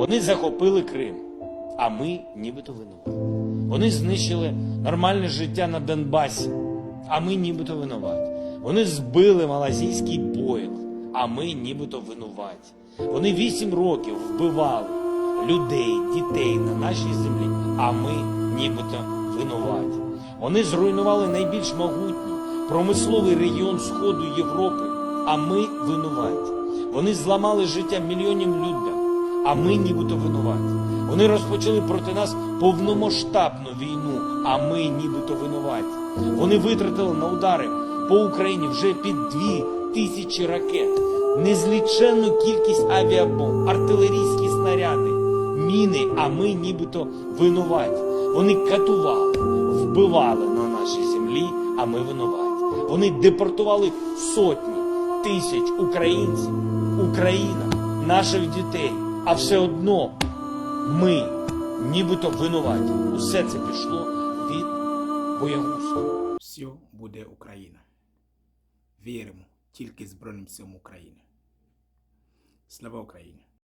Вони захопили Крим, а ми нібито винуваті. Вони знищили нормальне життя на Донбасі, а ми нібито винуваті. Вони збили малазійський Боїнг, а ми нібито винуваті. Вони вісім років вбивали людей, дітей на нашій землі, а ми нібито винуваті. Вони зруйнували найбільш могутній промисловий регіон Сходу Європи, а ми винуваті. Вони зламали життя мільйонів людям, а ми нібито винуваті. Вони розпочали проти нас повномасштабну війну, а ми нібито винуваті. Вони витратили на удари по Україні вже під дві тисячі ракет, незліченну кількість авіабомб, артилерійські снаряди, міни, а ми нібито винуваті. Вони катували, вбивали на нашій землі, а ми винуваті. Вони депортували сотні тисяч українців, Україна, наших дітей, а все одно ми нібито винуваті. Усе це пішло від боягузки. Все буде Україна. Віримо тільки Збройним силам України. Слава Україні!